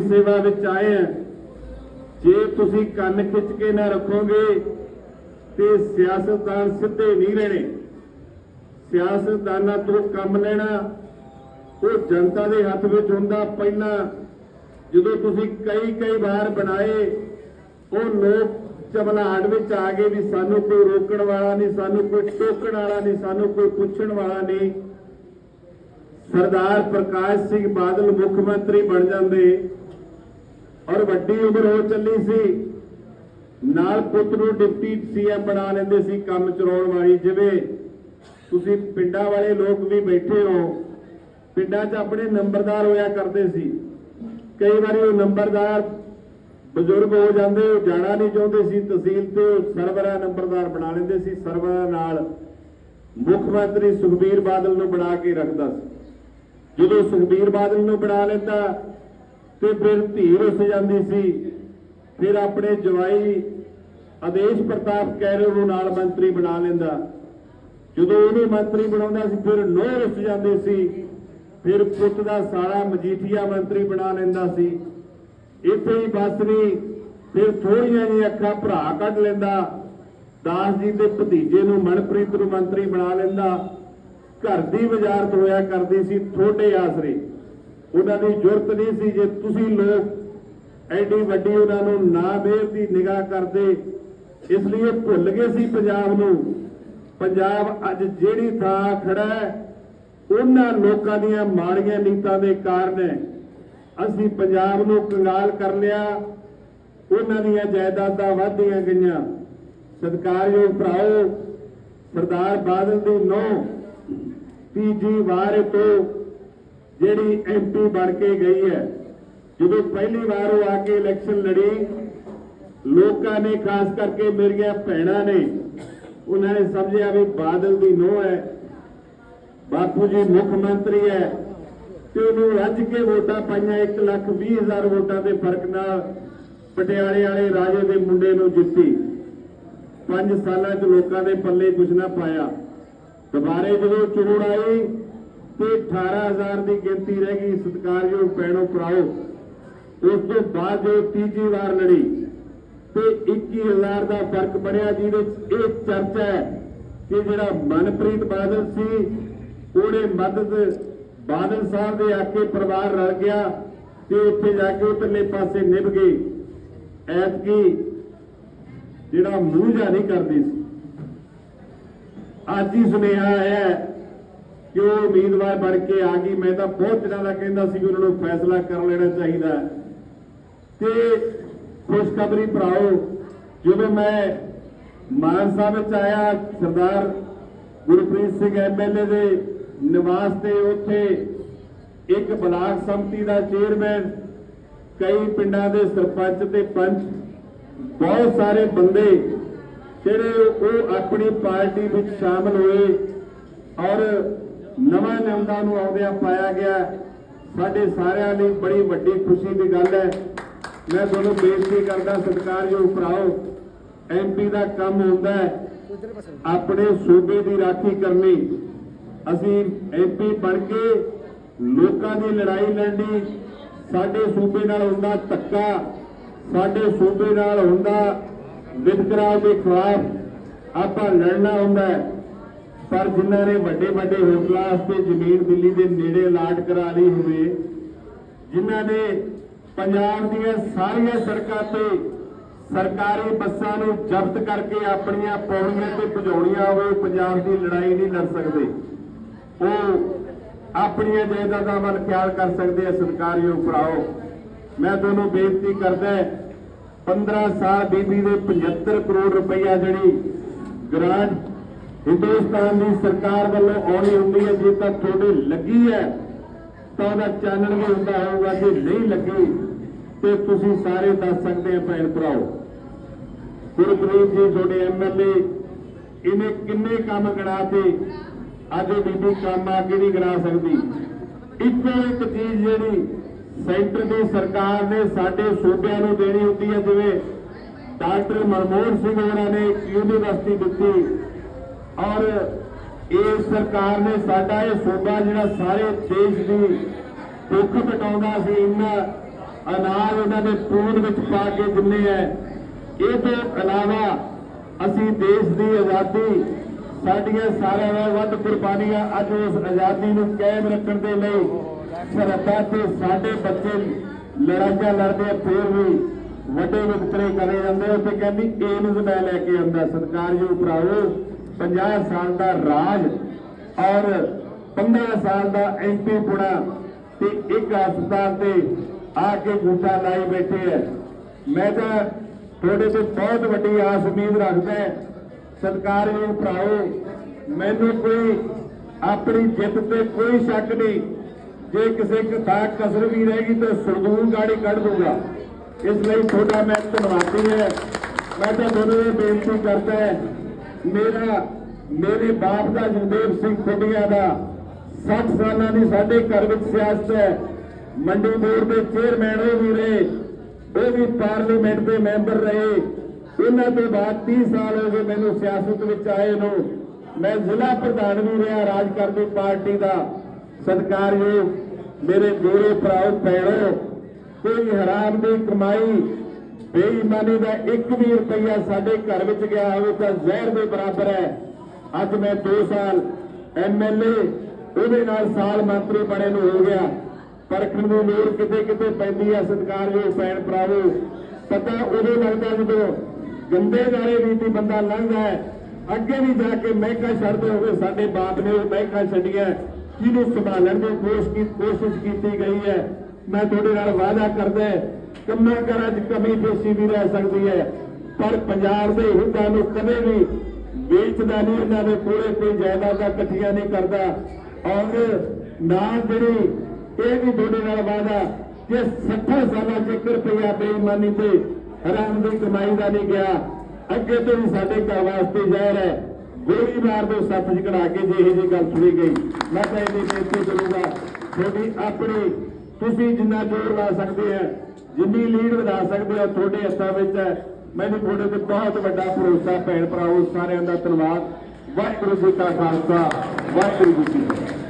ਸੇਵਾ ਵਿੱਚ ਆਏ ਆ। ਜੇ ਤੁਸੀਂ ਕੰਨ ਖਿੱਚ ਕੇ ਨਾ ਰੱਖੋਗੇ, ਤੇ ਸਿਆਸਤਦਾਨ ਸਿੱਧੇ ਨਹੀਂ ਰਹਿਣੇ। ਸਿਆਸਤਦਾਨਾਂ ਤੋਂ ਕੰਮ ਲੈਣਾ, ਉਹ ਜਨਤਾ ਦੇ ਹੱਥ ਵਿੱਚ ਹੁੰਦਾ ਪਹਿਲਾਂ। ਜਦੋਂ ਤੁਸੀਂ ਕਈ ਕਈ ਵਾਰ ਬਣਾਏ, ਉਹ ਲੋਕ ਚਬਲਾਹਟ ਵਿੱਚ ਆ ਗਏ ਵੀ ਸਾਨੂੰ ਕੋਈ ਰੋਕਣ ਵਾਲਾ ਨਹੀਂ, ਸਾਨੂੰ ਕੋਈ ਟੋਕਣ ਵਾਲਾ ਨਹੀਂ, ਸਾਨੂੰ ਕੋਈ ਪੁੱਛਣ ਵਾਲਾ ਨਹੀਂ। ਸਰਦਾਰ ਪ੍ਰਕਾਸ਼ ਸਿੰਘ ਬਾਦਲ ਮੁੱਖ ਮੰਤਰੀ ਬਣ ਜਾਂਦੇ। ਔਰ ਵੱਡੀ ਉਮਰ ਹੋ ਚੱਲੀ ਸੀ। ਨਾਲ ਪੁੱਤ ਨੂੰ ਡਿਪਟੀ ਸੀਐਮ ਬਣਾ ਲੈਂਦੇ ਸੀ ਕੰਮ ਚਲਾਉਣ ਵਾਲੀ। ਜਿਵੇਂ ਤੁਸੀਂ ਪਿੰਡਾਂ ਵਾਲੇ ਲੋਕ ਵੀ ਬੈਠੇ ਹੋ, ਪਿੰਡਾਂ 'ਚ ਆਪਣੇ ਨੰਬਰਦਾਰ ਹੋਇਆ ਕਰਦੇ ਸੀ। ਕਈ ਵਾਰੀ ਉਹ ਨੰਬਰਦਾਰ ਬਜ਼ੁਰਗ ਹੋ ਜਾਂਦੇ, ਉਹ ਜਾਣਾ ਨਹੀਂ ਚਾਹੁੰਦੇ ਸੀ। ਤਹਿਸੀਲ ਤੇ ਉਹ ਸਰਵਰਾ ਨੰਬਰਦਾਰ ਬਣਾ ਲੈਂਦੇ ਸੀ। ਸਰਵਰਾ ਨਾਲ ਮੁੱਖ ਮੰਤਰੀ ਸੁਖਬੀਰ ਬਾਦਲ ਨੂੰ ਬਣਾ ਕੇ ਰੱਖਦਾ ਸੀ। ਜਦੋਂ ਸੁਖਬੀਰ ਬਾਦਲ ਨੂੰ ਬਣਾ ਲੈਂਦਾ ਤੇ ਫਿਰ ਧੀ ਰੁੱਸ ਜਾਂਦੀ ਸੀ। ਫਿਰ ਆਪਣੇ ਜਵਾਈ ਆਦੇਸ਼ ਪ੍ਰਤਾਪ ਕੈਰੋ ਨੂੰ ਨਾਲ ਮੰਤਰੀ ਬਣਾ ਲੈਂਦਾ। ਜਦੋਂ ਉਹਨੂੰ ਮੰਤਰੀ ਬਣਾਉਂਦਾ ਸੀ, ਫਿਰ ਨੋਹ ਰੁੱਸ ਜਾਂਦੀ ਸੀ। ਫਿਰ ਪੁੱਤ ਦਾ ਸਾਲਾ ਮਜੀਠੀਆ ਮੰਤਰੀ ਬਣਾ ਲੈਂਦਾ ਸੀ। ਇੱਥੇ ਹੀ ਬਸ ਨਹੀਂ ਫਿਰ ਥੋੜੀਆਂ ਜਿਹੀਆਂ ਅੱਖਾਂ ਭਰਾ ਕੱਢ ਲੈਂਦਾ। ਦਾਸ ਜੀ ਦੇ ਭਤੀਜੇ ਨੂੰ ਮਨਪ੍ਰੀਤ ਨੂੰ ਮੰਤਰੀ ਬਣਾ ਲੈਂਦਾ। ਘਰ ਦੀ ਵਜ਼ਾਰਤ ਹੋਇਆ ਕਰਦੀ ਸੀ, ਥੋੜੇ ਆਸਰੇ। ਉਹਨਾਂ ਦੀ ਜ਼ਰੂਰਤ ਨਹੀਂ ਸੀ ਜੇ ਤੁਸੀਂ ਲੋਕ ਐਡੀ ਵੱਡੀ ਉਹਨਾਂ ਨੂੰ ਨਾ ਦੀ ਨਿਗਾਹ ਕਰਦੇ, ਇਸ ਲਈ ਭੁੱਲ ਗਏ ਸੀ ਪੰਜਾਬ ਨੂੰ। ਪੰਜਾਬ ਅੱਜ ਜਿਹੜੀ ਥਾਂ ਖੜਾ ਹੈ, ਉਹਨਾਂ ਲੋਕਾਂ ਦੀਆਂ ਮਾੜੀਆਂ ਨੀਤਾਂ ਦੇ ਕਾਰਨ ਅਸੀਂ ਪੰਜਾਬ ਨੂੰ ਕੰਗਾਲ ਕਰ ਲਿਆ, ਉਹਨਾਂ ਦੀਆਂ ਜਾਇਦਾਦਾਂ ਵਧਦੀਆਂ ਗਈਆਂ। ਸਤਿਕਾਰਯੋਗ ਭਰਾਓ, ਸਰਦਾਰ ਬਾਦਲ ਦੀ ਨੌ ਤੀਜੀ ਵਾਰ ਤੋਂ ਜਿਹੜੀ ਐਮਪੀ ਬਣ ਕੇ ਗਈ ਹੈ। ਜਦੋਂ ਪਹਿਲੀ ਵਾਰ ਉਹ ਆ ਕੇ ਇਲੈਕਸ਼ਨ ਲੜੀ, ਲੋਕਾਂ ਨੇ, ਖਾਸ ਕਰਕੇ ਮੇਰੀਆਂ ਭੈਣਾਂ ਨੇ, ਉਹਨਾਂ ਨੇ ਸਮਝਿਆ ਵੀ ਬਾਦਲ ਦੀ ਨੋਹ ਹੈ। ਬਾਪੂ ਜੀ ਮੁੱਖ ਮੰਤਰੀ ਹੈ ਤੇ ਉਹਨੂੰ ਰੱਜ ਕੇ ਵੋਟਾਂ ਪਾਈਆਂ। 1 ਲੱਖ 20 ਹਜ਼ਾਰ ਵੋਟਾਂ ਦੇ ਫ਼ਰਕ ਨਾਲ ਪਟਿਆਲੇ ਵਾਲੇ ਰਾਜੇ ਦੇ ਮੁੰਡੇ ਨੂੰ ਜਿੱਤੀ। 5 ਸਾਲਾਂ 'ਚ ਲੋਕਾਂ ਦੇ ਪੱਲੇ ਕੁਝ ਨਾ ਪਾਇਆ। ਦੁਬਾਰੇ ਜਦੋਂ ਚੋਣ ਆਈ ਤੇ 18000 ਦੀ ਗਿਣਤੀ ਰਹਿ ਗਈ। ਸਤਿਕਾਰਯੋਗ ਪੈਣੋ ਭਰਾਓ, ਉਸ ਤੋਂ ਬਾਅਦ ਜੋ ਤੀਜੀ ਵਾਰ ਲੜੀ ਤੇ 21000 ਦਾ ਫ਼ਰਕ ਬਣਿਆ, ਜਿਹਦੇ 'ਚ ਇਹ ਚਰਚਾ ਹੈ ਕਿ ਜਿਹੜਾ ਮਨਪ੍ਰੀਤ ਬਾਦਲ ਸੀ, ਉਹਨੇ ਮਦਦ ਬਾਦਲ ਸਾਹਿਬ ਦੇ ਆਕੇ ਪਰਿਵਾਰ ਰਲ ਗਿਆ ਤੇ ਉੱਥੇ ਜਾ ਕੇ ਉਤਲੇ ਪਾਸੇ ਨਿਭ ਗਈ ਐਤਕੀ ਜਿਹੜਾ ਮੂੰਹ ਜਾ ਨਹੀਂ ਕਰਦੀ ਸੀ। ਅੱਜ ਹੀ ਸੁਨੇਹਾ ਆਇਆ ਕਿ ਉਹ ਉਮੀਦਵਾਰ ਬਣ ਕੇ ਆ ਗਈ, ਮੈਂ ਤਾਂ ਬਹੁਤ ਦਿਨਾਂ ਦਾ ਕਹਿੰਦਾ ਸੀ ਕਿ ਉਹਨਾਂ ਨੂੰ ਫੈਸਲਾ ਕਰ ਲੈਣਾ ਚਾਹੀਦਾ ਹੈ। ਤੇ ਖੁਸ਼ਖਬਰੀ ਭਰਾਓ, ਜਦੋਂ ਮੈਂ ਮਾਨਸਾ ਵਿੱਚ ਆਇਆ, ਸਰਦਾਰ ਗੁਰਪ੍ਰੀਤ ਸਿੰਘ ਐਮਐਲਏ ਦੇ ਨਿਵਾਸ ਤੇ ਉੱਥੇ ਇੱਕ ਬਲਾਕ ਸੰਮਤੀ ਦਾ ਚੇਅਰਮੈਨ, ਕਈ ਪਿੰਡਾਂ ਦੇ ਸਰਪੰਚ ਤੇ ਪੰਚ, ਬਹੁਤ ਸਾਰੇ ਬੰਦੇ ਜਿਹੜੇ ਉਹ ਆਪਣੀ ਪਾਰਟੀ ਵਿੱਚ ਸ਼ਾਮਲ ਹੋਏ ਔਰ ਨਵਾਂ ਨਿਯਮਾਂ ਨੂੰ ਆਉਂਦਿਆਂ ਪਾਇਆ ਗਿਆ। ਸਾਡੇ ਸਾਰਿਆਂ ਲਈ ਬੜੀ ਵੱਡੀ ਖੁਸ਼ੀ ਦੀ ਗੱਲ ਹੈ। ਮੈਂ ਤੁਹਾਨੂੰ ਬੇਨਤੀ ਕਰਦਾ, ਸਤਿਕਾਰਯੋਗ ਭਰਾਓ ਐਮਪੀ ਦਾ ਕੰਮ ਹੁੰਦਾ ਹੈ। ਆਪਣੇ ਸੂਬੇ ਦੀ ਰਾਖੀ ਕਰਨੀ। ਅਸੀਂ ਐਮਪੀ ਬਣ ਕੇ ਲੋਕਾਂ ਦੀ ਲੜਾਈ ਲੜਨੀ, ਸਾਡੇ ਸੂਬੇ ਨਾਲ ਹੁੰਦਾ ਧੱਕਾ, ਸਾਡੇ ਸੂਬੇ ਨਾਲ ਹੁੰਦਾ ਵਿਤਕਰਾ ਦੇ ਖਿਲਾਫ ਆਪਾਂ ਲੜਨਾ ਹੁੰਦਾ ਹੈ। ਪਰ ਜਿਨ੍ਹਾਂ ਨੇ ਵੱਡੇ ਵੱਡੇ ਹੋਟਲਾਂ ਵਾਸਤੇ ਜ਼ਮੀਨ ਦਿੱਲੀ ਦੇ ਨੇੜੇ ਅਲਾਟ ਕਰਾ ਲਈ ਹੋਵੇ, ਜਿਨ੍ਹਾਂ ਨੇ ਪੰਜਾਬ ਦੀਆਂ ਸਾਰੀਆਂ ਸੜਕਾਂ ਤੇ ਸਰਕਾਰੀ ਬੱਸਾਂ ਨੂੰ ਜ਼ਬਤ ਕਰਕੇ ਆਪਣੀਆਂ ਪੌੜੀਆਂ ਤੇ ਭਜਾਉਣੀਆਂ ਹੋਵੇ ਪੰਜਾਬ ਦੀ ਲੜਾਈ ਨਹੀਂ ਲੜ ਸਕਦੇ। ਉਹ ਆਪਣੀਆਂ ਜਾਇਦਾਦਾਂ ਵੱਲ ਖਿਆਲ ਕਰ ਸਕਦੇ ਆ ਸਰਕਾਰੀਓ ਭਰਾਓ। ਮੈਂ ਤੁਹਾਨੂੰ ਬੇਨਤੀ ਕਰਦਾ 15 ਸਾਲ ਬੀਬੀ ਦੇ 75 ਕਰੋੜ ਰੁਪਈਆ ਜਿਹੜੀ ਗ੍ਰਾਂਟ ਹਿੰਦੁਸਤਾਨ ਦੀ ਸਰਕਾਰ ਵੱਲੋਂ ਆਉਣੀ ਹੁੰਦੀ ਹੈ, ਜੇ ਤਾਂ ਤੁਹਾਡੇ ਲੱਗੀ ਹੈ, ਤਾਂ ਉਹਦਾ ਚਾਨਣ ਵੀ ਹੁੰਦਾ ਹੋਊਗਾ, ਜੇ ਨਹੀਂ ਲੱਗੀ, ਤੇ ਤੁਸੀਂ ਸਾਰੇ ਦੱਸ ਸਕਦੇ ਆ ਭੈਣ ਭਰਾਓ। ਗੁਰਪ੍ਰੀਤ ਜੀ, ਤੁਹਾਡੇ ਐਮਐਲਏ ਇਹਨੇ ਕਿੰਨੇ ਕੰਮ ਗਣਾਤੇ? ਅੱਜ ਉਹ ਬੀਬੀ ਕੰਮ ਆ ਕੇ ਨਹੀਂ ਗਣਾ ਸਕਦੀ? ਇੱਕੋ ਇੱਕ ਚੀਜ਼ ਜਿਹੜੀ ਸੈਂਟਰ ਦੀ ਸਰਕਾਰ ਨੇ ਸਾਡੇ ਸੂਬਿਆਂ ਨੂੰ ਦੇਣੀ ਹੁੰਦੀ ਹੈ, ਜਿਵੇਂ ਡਾਕਟਰ ਮਨਮੋਹਨ ਸਿੰਘ ਹੋਰਾਂ ਨੇ ਯੂਨੀਵਰਸਿਟੀ ਦਿੱਤੀ। ਔਰ ਇਹ ਸਰਕਾਰ ਨੇ ਸਾਡਾ ਇਹ ਸੂਬਾ ਜਿਹੜਾ ਸਾਰੇ ਦੇਸ਼ ਦੀ ਭੁੱਖ ਮਿਟਾਉਂਦਾ ਸੀ ਇੰਨਾ ਅਨਾਜ ਉਹਨਾਂ ਦੇ ਪੂਰਨ ਵਿੱਚ ਪਾ ਕੇ ਦਿੰਦੇ ਹੈ ਇਹ ਤੋਂ ਇਲਾਵਾ ਅਸੀਂ ਦੇਸ਼ ਦੀ ਆਜ਼ਾਦੀ ਸਾਡੀਆਂ ਸਾਰਿਆਂ ਦਾ ਵੱਧ ਕੁਰਬਾਨੀਆਂ ਅੱਜ ਉਸ ਆਜ਼ਾਦੀ ਨੂੰ ਕਾਇਮ ਰੱਖਣ ਦੇ ਲਈ ਸਰਹੱਦਾਂ ਤੇ ਸਾਡੇ ਬੱਚੇ ਲੜਾਈਆਂ ਲੜਦੇ ਆ, ਫਿਰ ਵੀ ਵੱਡੇ ਵਿਤਕਰੇ ਕਰੇ ਜਾਂਦੇ ਆ। ਕਹਿੰਦੀ ਏਮਜ਼ ਮੈਂ ਲੈ ਕੇ ਆਂਦਾ ਸਤਿਕਾਰਯੋਗ ਭਰਾਓ 50 ਸਾਲ ਦਾ ਰਾਜ ਔਰ 15 ਸਾਲ ਦਾ ਐਮਪੀ ਪੁਣਾ ਤੇ ਇੱਕ ਹਸਪਤਾਲ ਤੇ ਆ ਕੇ ਗੁੱਟਾ ਲਾਈ ਬੈਠੇ ਹੈ ਮੈਂ ਤਾਂ ਤੁਹਾਡੇ ਤੋਂ ਬਹੁਤ ਵੱਡੀ ਆਸ ਉਮੀਦ ਰੱਖਦਾ ਹਾਂ। ਸਤਿਕਾਰਯੋਗ ਭਰਾਓ, ਮੈਨੂੰ ਕੋਈ ਆਪਣੀ ਜਿੱਤ ਤੇ ਕੋਈ ਸ਼ੱਕ ਨਹੀਂ। ਜੇ ਕਿਸੇ ਕਥਾ ਕਸਰ ਵੀ ਰਹਿ ਗਈ ਤਾਂ ਸਰਦੂਲ ਗਾੜੀ ਕੱਢ ਦੂੰਗਾ ਇਸ ਲਈ ਤੁਹਾਡਾ ਮੈਂ ਧੰਨਵਾਦੀ ਹੈ। ਮੈਂ ਤਾਂ ਤੁਹਾਨੂੰ ਇਹ ਬੇਨਤੀ ਕਰਦਾ ਮੇਰਾ, ਮੇਰੇ ਬਾਪ ਦਾ ਜਗਦੇਵ ਸਿੰਘ ਖੁੱਡੀਆਂ ਦਾ 60 ਸਾਲਾਂ ਦੀ ਸਾਡੇ ਘਰ ਵਿੱਚ ਸਿਆਸਤ ਹੈ। ਮੰਡੀ ਬੋਰਡ ਦੇ ਚੇਅਰਮੈਨ ਉਹ ਵੀ ਰਹੇ, ਉਹ ਵੀ ਪਾਰਲੀਮੈਂਟ ਦੇ ਮੈਂਬਰ ਰਹੇ। ਇਹਨਾਂ ਤੋਂ ਬਾਅਦ 30 ਸਾਲ ਹੋ ਗਏ ਮੈਨੂੰ ਸਿਆਸਤ ਵਿੱਚ ਆਏ ਨੂੰ। ਮੈਂ ਜ਼ਿਲ੍ਹਾ ਪ੍ਰਧਾਨ ਵੀ ਰਿਹਾ ਰਾਜ ਕਰਦੀ ਪਾਰਟੀ ਦਾ। ਸਤਿਕਾਰਯੋਗ ਮੇਰੇ ਗੋਰੇ ਭਰਾਓ, ਭੈਣੋ, ਕੋਈ ਹਰਾਮ ਦੀ ਕਮਾਈ ਬੇਈਮਾਨੀ ਦਾ ਇੱਕ ਵੀ ਰੁਪਈਆ ਸਾਡੇ ਘਰ ਵਿੱਚ ਗਿਆ ਹੋਵੇ ਤਾਂ ਜ਼ਹਿਰ ਦੇ ਬਰਾਬਰ ਹੈ। ਅੱਜ ਮੈਂ 2 ਸਾਲ ਐਮਐਲਏ ਉਹਦੇ ਨਾਲ ਸਾਲ ਮੰਤਰੀ ਬਣੇ ਨੂੰ ਹੋ ਗਿਆ। ਪਰਖਣ ਦੀ ਲੋੜ ਕਿਤੇ ਕਿਤੇ ਪੈਂਦੀ ਹੈ ਸਤਿਕਾਰਯੋਗ ਭੈਣ ਭਰਾਵੋ। ਪਤਾ ਉਦੋਂ ਲੱਗਦਾ ਜਦੋਂ ਗੰਦੇ ਨਾਲੇ ਰੀਤੀ ਬੰਦਾ ਲੰਘਦਾ ਹੈ, ਅੱਗੇ ਵੀ ਜਾ ਕੇ ਮਹਿਕਾ ਛੱਡਦੇ ਹੋਵੇ, ਸਾਡੇ ਬਾਪ ਨੇ ਉਹ ਮਹਿਕਾ ਛੱਡੀਆਂ। ਜਿਹਨੂੰ ਸੰਭਾਲਣ ਦੀ ਕੋਸ਼ਿਸ਼ ਕੋਸ਼ਿਸ਼ ਕੀਤੀ ਗਈ ਹੈ? ਮੈਂ ਤੁਹਾਡੇ ਨਾਲ ਵਾਅਦਾ ਕਰਦਾ ਕੰਮਾਂ ਕਾਰਾਂ 'ਚ ਕਮੀ ਪੇਸ਼ੀ ਵੀ ਰਹਿ ਸਕਦੀ ਹੈ। ਪਰ ਪੰਜਾਬ ਦੇ ਹਿੱਤਾਂ ਨੂੰ ਕਦੇ ਵੀ ਵੇਚਦਾ ਨਹੀਂ ਇਹਨਾਂ ਦੇ ਕੋਲੇ ਕੋਈ ਜਾਇਦਾਦਾਂ ਇਕੱਠੀਆਂ ਨਹੀਂ ਕਰਦਾ। ਔਰ ਨਾ ਜਿਹੜੀ ਇਹ ਵੀ ਤੁਹਾਡੇ ਨਾਲ ਵਾਅਦਾ ਕਿ 60 ਸਾਲਾਂ 'ਚ ਇੱਕ ਰੁਪਇਆ ਬੇਈਮਾਨੀ ਤੇ ਹਰਾਮ ਦੀ ਕਮਾਈ ਦਾ ਨਹੀਂ ਗਿਆ। ਅੱਗੇ ਤੋਂ ਵੀ ਸਾਡੇ ਘਰ ਵਾਸਤੇ ਜ਼ਹਿਰ ਹੈ। ਗੋਲੀ ਮਾਰ ਦੋ, ਸੱਪ ਚ ਕਢਾ ਕੇ ਜੇ ਇਹ ਜੀ ਗੱਲ ਸੁਣੀ ਗਈ। ਮੈਂ ਤਾਂ ਇਹਦੀ ਬੇਨਤੀ ਕਰੂੰਗਾ, ਤੁਹਾਡੀ ਆਪਣੀ ਤੁਸੀਂ ਜਿੰਨਾ ਜ਼ੋਰ ਲਾ ਸਕਦੇ ਆ, ਜਿੰਨੀ ਲੀਡ ਵਧਾ ਸਕਦੇ ਹੋ ਤੁਹਾਡੇ ਹੱਥਾਂ ਵਿੱਚ ਹੈ। ਮੈਨੂੰ ਤੁਹਾਡੇ ਤੇ ਬਹੁਤ ਵੱਡਾ ਭਰੋਸਾ, ਭੈਣ ਭਰਾਓ ਸਾਰਿਆਂ ਦਾ ਧੰਨਵਾਦ। ਵਾਹਿਗੁਰੂ ਜੀ ਕਾ ਖਾਲਸਾ, ਵਾਹਿਗੁਰੂ ਜੀ ਕੀ ਫਤਿਹ।